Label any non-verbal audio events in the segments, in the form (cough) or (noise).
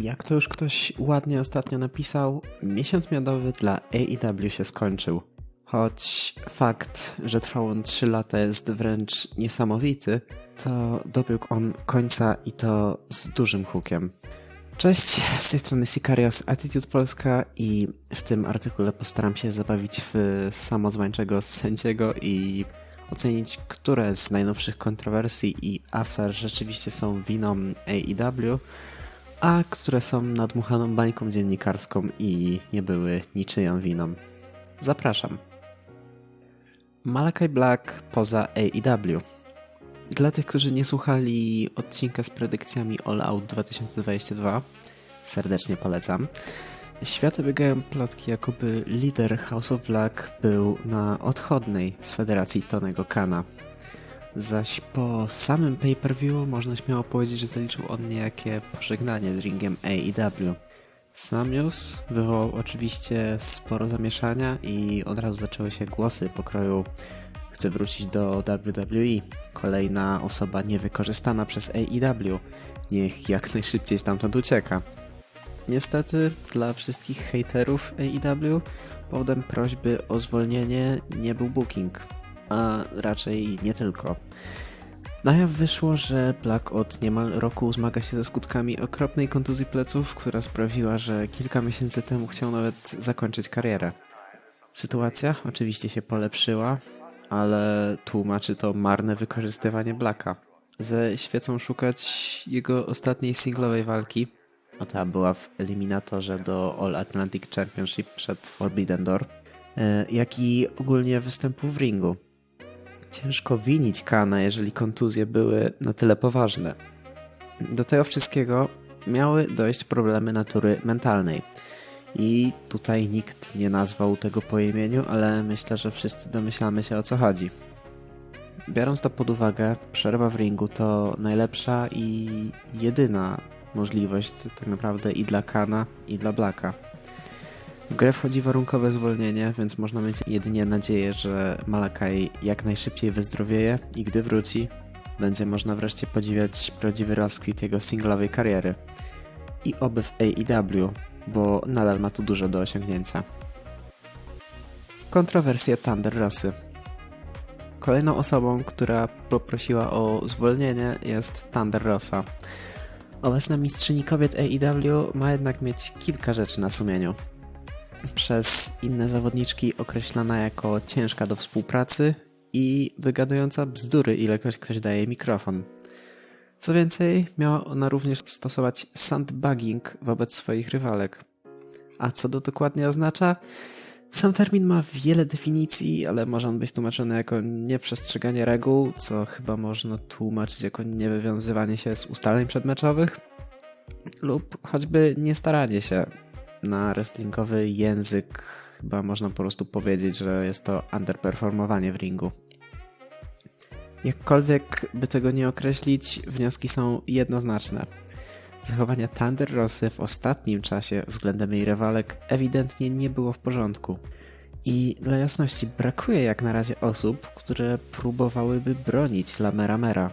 Jak to już ktoś ładnie ostatnio napisał, miesiąc miodowy dla AEW się skończył. Choć fakt, że trwał on 3 lata jest wręcz niesamowity, to dobiegł on końca i to z dużym hukiem. Cześć, z tej strony Sicarios Attitude Polska i w tym artykule postaram się zabawić w samozwańczego sędziego i ocenić, które z najnowszych kontrowersji i afer rzeczywiście są winą AEW, a które są nadmuchaną bańką dziennikarską i nie były niczyją winą. Zapraszam. Malakai Black poza AEW. Dla tych, którzy nie słuchali odcinka z predykcjami All Out 2022, serdecznie polecam. Światy biegają plotki, jakoby lider House of Black był na odchodnej z federacji Tonego Kana. Zaś po samym pay-per-view można śmiało powiedzieć, że zaliczył on niejakie pożegnanie z ringiem AEW. Sam news wywołał oczywiście sporo zamieszania i od razu zaczęły się głosy pokroju chce wrócić do WWE. Kolejna osoba niewykorzystana przez AEW. Niech jak najszybciej stamtąd ucieka. Niestety dla wszystkich haterów AEW powodem prośby o zwolnienie nie był booking, a raczej nie tylko. Na jaw wyszło, że Black od niemal roku zmaga się ze skutkami okropnej kontuzji pleców, która sprawiła, że kilka miesięcy temu chciał nawet zakończyć karierę. Sytuacja oczywiście się polepszyła, ale tłumaczy to marne wykorzystywanie Blacka. Ze świecą szukać jego ostatniej singlowej walki, a ta była w eliminatorze do All Atlantic Championship przed Forbidden Door, e, jak i ogólnie występu w ringu. Ciężko winić Kana, jeżeli kontuzje były na tyle poważne. Do tego wszystkiego miały dojść problemy natury mentalnej. I tutaj nikt nie nazwał tego po imieniu, ale myślę, że wszyscy domyślamy się o co chodzi. Biorąc to pod uwagę, przerwa w ringu to najlepsza i jedyna możliwość tak naprawdę i dla Kana, i dla Blacka. W grę wchodzi warunkowe zwolnienie, więc można mieć jedynie nadzieję, że Malakai jak najszybciej wyzdrowieje i gdy wróci, będzie można wreszcie podziwiać prawdziwy rozkwit jego singlowej kariery. I oby w AEW, bo nadal ma tu dużo do osiągnięcia. Kontrowersje Thunder Rossy. Kolejną osobą, która poprosiła o zwolnienie jest Thunder Rosa. Obecna mistrzyni kobiet AEW ma jednak mieć kilka rzeczy na sumieniu. Przez inne zawodniczki określana jako ciężka do współpracy i wygadująca bzdury, ilekroć ktoś daje mikrofon. Co więcej, miała ona również stosować sandbagging wobec swoich rywalek. A co to dokładnie oznacza? Sam termin ma wiele definicji, ale może on być tłumaczony jako nieprzestrzeganie reguł, co chyba można tłumaczyć jako niewywiązywanie się z ustaleń przedmeczowych, lub choćby niestaranie się. Na wrestlingowy język chyba można po prostu powiedzieć, że jest to underperformowanie w ringu. Jakkolwiek by tego nie określić, wnioski są jednoznaczne. Zachowania Thunder Rosy w ostatnim czasie względem jej rywalek ewidentnie nie było w porządku. I dla jasności brakuje jak na razie osób, które próbowałyby bronić Lamera Mera.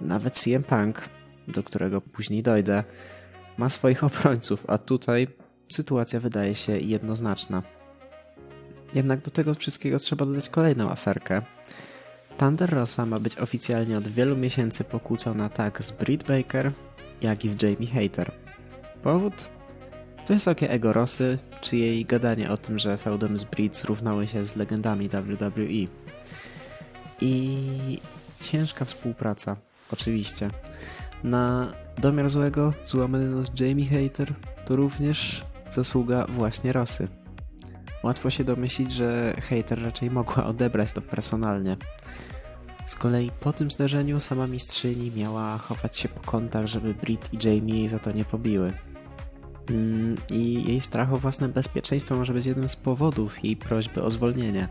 Nawet CM Punk, do którego później dojdę, ma swoich obrońców, a tutaj sytuacja wydaje się jednoznaczna. Jednak do tego wszystkiego trzeba dodać kolejną aferkę. Thunder Rosa ma być oficjalnie od wielu miesięcy pokłócona tak z Britt Baker, jak i z Jamie Hater. Powód? Wysokie ego Rosy, czy jej gadanie o tym, że feudem z Britt zrównały się z legendami WWE. I ciężka współpraca, oczywiście. Na domiar złego, złamany nos Jamie Hater to również zasługa właśnie Rosy. Łatwo się domyślić, że Hater raczej mogła odebrać to personalnie. Z kolei po tym zdarzeniu sama mistrzyni miała chować się po kątach, żeby Brit i Jamie jej za to nie pobiły. Mm, I jej strach o własne bezpieczeństwo może być jednym z powodów jej prośby o zwolnienie.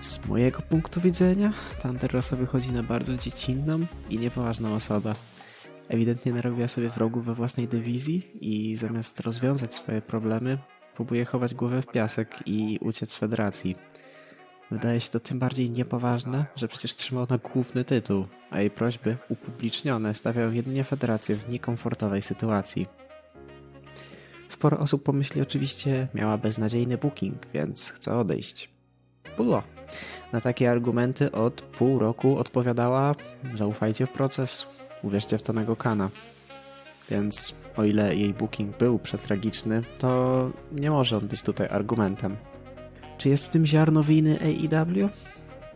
Z mojego punktu widzenia, Thunder Rosa wychodzi na bardzo dziecinną i niepoważną osobę. Ewidentnie narobiła sobie wrogów we własnej dywizji i zamiast rozwiązać swoje problemy, próbuje chować głowę w piasek i uciec z federacji. Wydaje się to tym bardziej niepoważne, że przecież trzyma ona główny tytuł, a jej prośby upublicznione stawiają jedynie federację w niekomfortowej sytuacji. sporo osób pomyśli oczywiście, miała beznadziejny booking, więc chce odejść. Pudło. Na takie argumenty od pół roku odpowiadała: zaufajcie w proces, uwierzcie w Tonego Kana. Więc o ile jej booking był przetragiczny, to nie może on być tutaj argumentem. Czy jest w tym ziarno winy AEW?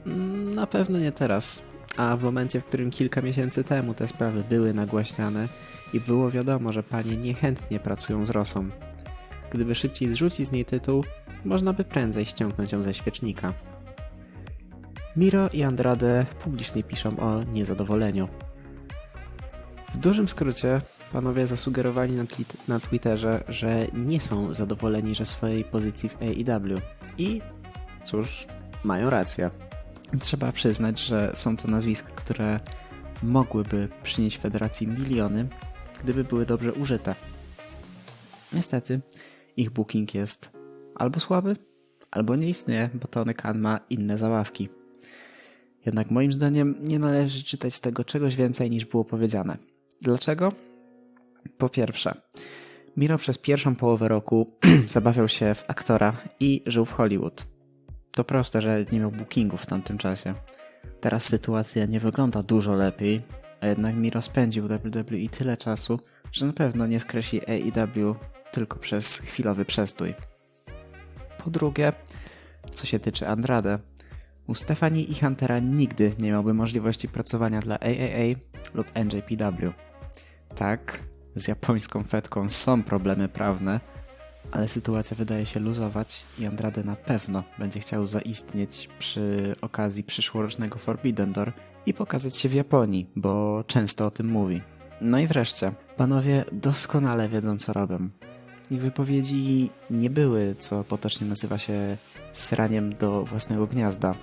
Mm, Na pewno nie teraz. A w momencie, w którym kilka miesięcy temu te sprawy były nagłaśniane i było wiadomo, że panie niechętnie pracują z Rosą. Gdyby szybciej zrzucić z niej tytuł, można by prędzej ściągnąć ją ze świecznika. Miro i Andrade publicznie piszą o niezadowoleniu. W dużym skrócie, panowie zasugerowali na, na Twitterze, że nie są zadowoleni ze swojej pozycji w AEW. I cóż, mają rację. Trzeba przyznać, że są to nazwiska, które mogłyby przynieść federacji miliony, gdyby były dobrze użyte. Niestety, ich booking jest albo słaby, albo nie istnieje, bo Tony Khan ma inne zabawki. Jednak moim zdaniem nie należy czytać z tego czegoś więcej niż było powiedziane. Dlaczego? Po pierwsze, Miro przez pierwszą połowę roku (clears throat) zabawiał się w aktora i żył w Hollywood. To proste, że nie miał bookingów w tamtym czasie. Teraz sytuacja nie wygląda dużo lepiej, a jednak Miro spędził WWE tyle czasu, że na pewno nie skreśli AEW tylko przez chwilowy przestój. Po drugie, co się tyczy Andrade, u Stefani i Huntera nigdy nie miałby możliwości pracowania dla AAA lub NJPW. Tak, z japońską fetką są problemy prawne, ale sytuacja wydaje się luzować i Andrade na pewno będzie chciał zaistnieć przy okazji przyszłorocznego Forbidden Door i pokazać się w Japonii, bo często o tym mówi. No i wreszcie, panowie doskonale wiedzą co robią. Ich wypowiedzi nie były, co potocznie nazywa się sraniem do własnego gniazda.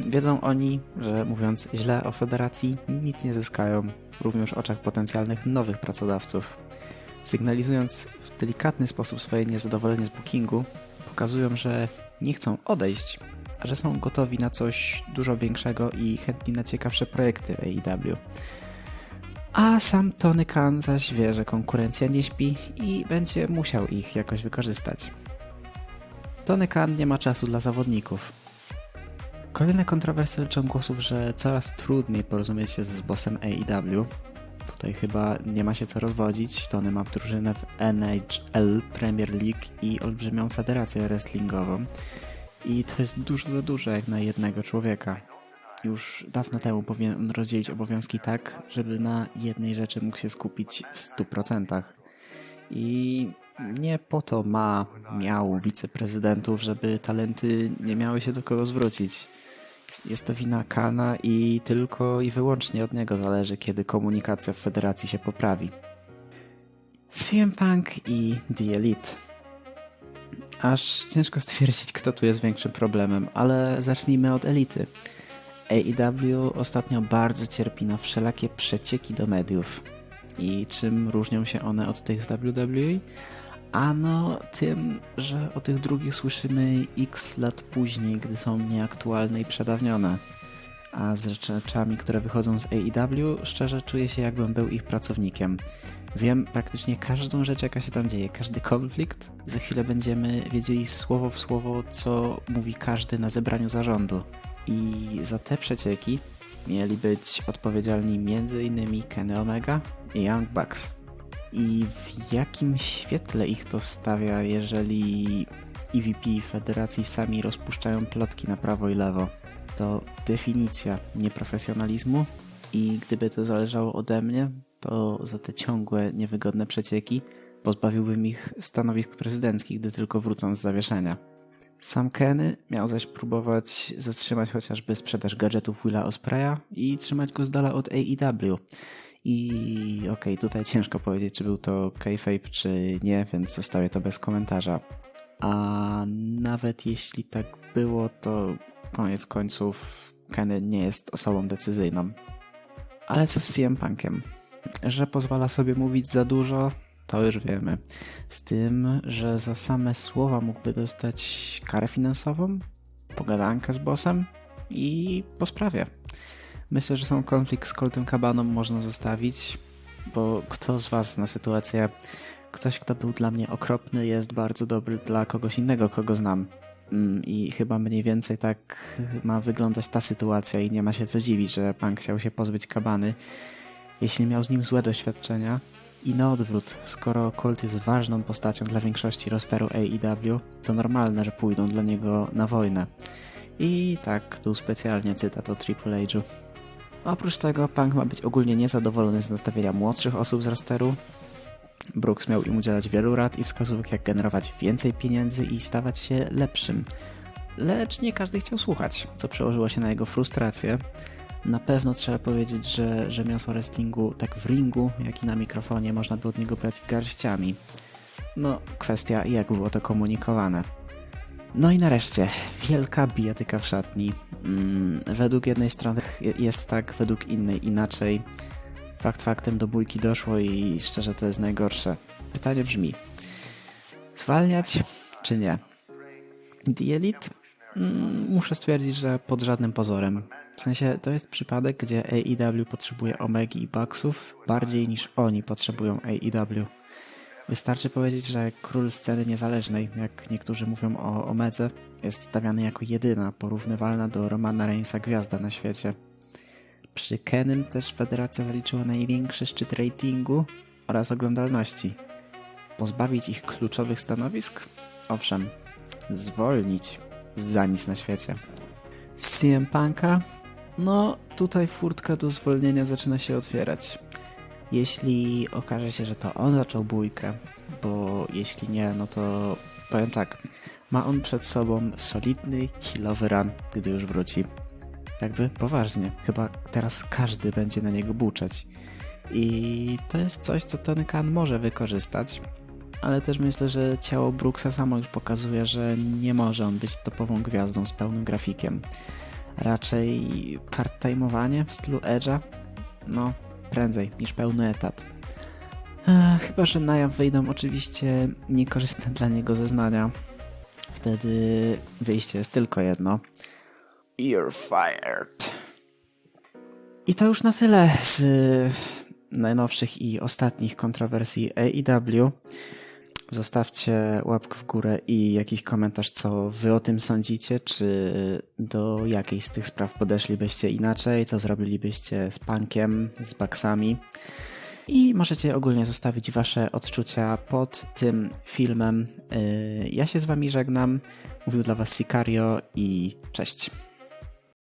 Wiedzą oni, że mówiąc źle o federacji, nic nie zyskają, również w oczach potencjalnych nowych pracodawców. Sygnalizując w delikatny sposób swoje niezadowolenie z bookingu, pokazują, że nie chcą odejść, a że są gotowi na coś dużo większego i chętni na ciekawsze projekty AEW. A sam Tony Khan zaś wie, że konkurencja nie śpi i będzie musiał ich jakoś wykorzystać. Tony Khan nie ma czasu dla zawodników. Kolejne kontrowersje dotyczą głosów, że coraz trudniej porozumieć się z bossem AEW. Tutaj chyba nie ma się co rozwodzić. Tony ma drużynę w NHL Premier League i olbrzymią federację wrestlingową. I to jest dużo za dużo jak na jednego człowieka. Już dawno temu powinien on rozdzielić obowiązki tak, żeby na jednej rzeczy mógł się skupić w 100%. I nie po to ma, miał wiceprezydentów, żeby talenty nie miały się do kogo zwrócić. Jest to wina Kana i tylko i wyłącznie od niego zależy, kiedy komunikacja w federacji się poprawi. CM Punk i The Elite. Aż ciężko stwierdzić, kto tu jest większym problemem, ale zacznijmy od elity. AEW ostatnio bardzo cierpi na wszelakie przecieki do mediów. I czym różnią się one od tych z WWE? Ano tym, że o tych drugich słyszymy x lat później, gdy są nieaktualne i przedawnione. A z rzeczami, które wychodzą z AEW, szczerze czuję się jakbym był ich pracownikiem. Wiem praktycznie każdą rzecz, jaka się tam dzieje, każdy konflikt. Za chwilę będziemy wiedzieli słowo w słowo, co mówi każdy na zebraniu zarządu. I za te przecieki mieli być odpowiedzialni m.in. Kenny Omega i Young Bucks. I w jakim świetle ich to stawia, jeżeli EVP Federacji sami rozpuszczają plotki na prawo i lewo? To definicja nieprofesjonalizmu i gdyby to zależało ode mnie, to za te ciągłe, niewygodne przecieki pozbawiłbym ich stanowisk prezydenckich, gdy tylko wrócą z zawieszenia. Sam Kenny miał zaś próbować zatrzymać chociażby sprzedaż gadżetów Willa Ospreya i trzymać go z dala od AEW. I okej, okay, tutaj ciężko powiedzieć, czy był to kayfabe, czy nie, więc zostawię to bez komentarza. A nawet jeśli tak było, to koniec końców Kenny nie jest osobą decyzyjną. Ale co z CM Punkiem? Że pozwala sobie mówić za dużo, to już wiemy. Z tym, że za same słowa mógłby dostać karę finansową, pogadankę z bossem i po sprawie. Myślę, że sam konflikt z Coltem Cabaną można zostawić, bo kto z Was zna sytuację, ktoś, kto był dla mnie okropny, jest bardzo dobry dla kogoś innego, kogo znam. Mm, I chyba mniej więcej tak ma wyglądać ta sytuacja i nie ma się co dziwić, że Punk chciał się pozbyć kabany, jeśli miał z nim złe doświadczenia. I na odwrót, skoro Colt jest ważną postacią dla większości rosteru AEW, to normalne, że pójdą dla niego na wojnę. I tak, tu specjalnie cytat o Triple H'u. Oprócz tego, Punk ma być ogólnie niezadowolony z nastawienia młodszych osób z rosteru. Brooks miał im udzielać wielu rad i wskazówek, jak generować więcej pieniędzy i stawać się lepszym. Lecz nie każdy chciał słuchać, co przełożyło się na jego frustrację. Na pewno trzeba powiedzieć, że rzemiosło wrestlingu tak w ringu, jak i na mikrofonie można by od niego brać garściami. No, kwestia jak było to komunikowane. No i nareszcie, wielka bijatyka w szatni. Mm, według jednej strony jest tak, według innej inaczej. Fakt faktem do bójki doszło i szczerze to jest najgorsze. Pytanie brzmi, zwalniać czy nie? The Elite? Mm, muszę stwierdzić, że pod żadnym pozorem. W sensie to jest przypadek, gdzie AEW potrzebuje Omegi i Bucksów bardziej niż oni potrzebują AEW. Wystarczy powiedzieć, że król sceny niezależnej, jak niektórzy mówią o Omedze, jest stawiany jako jedyna, porównywalna do Romana Reignsa gwiazda na świecie. Przy Kenym też federacja zaliczyła największy szczyt ratingu oraz oglądalności. Pozbawić ich kluczowych stanowisk? Owszem, zwolnić za nic na świecie. CM Punka? No, tutaj furtka do zwolnienia zaczyna się otwierać. Jeśli okaże się, że to on zaczął bójkę, bo jeśli nie, no to powiem tak, ma on przed sobą solidny, healowy run, gdy już wróci. Jakby poważnie, chyba teraz każdy będzie na niego buczeć. I to jest coś, co Tony Khan może wykorzystać, ale też myślę, że ciało Brooksa samo już pokazuje, że nie może on być topową gwiazdą z pełnym grafikiem. Raczej part-time'owanie w stylu Edge'a? No, prędzej niż pełny etat. Chyba, że na jaw wyjdą oczywiście niekorzystne dla niego zeznania. Wtedy wyjście jest tylko jedno. You're fired. I to już na tyle z najnowszych i ostatnich kontrowersji AEW. Zostawcie łapkę w górę i jakiś komentarz, co wy o tym sądzicie, czy do jakiejś z tych spraw podeszlibyście inaczej, co zrobilibyście z punkiem, z baksami. I możecie ogólnie zostawić wasze odczucia pod tym filmem. Yy, ja się z wami żegnam. Mówił dla was Sicario i cześć.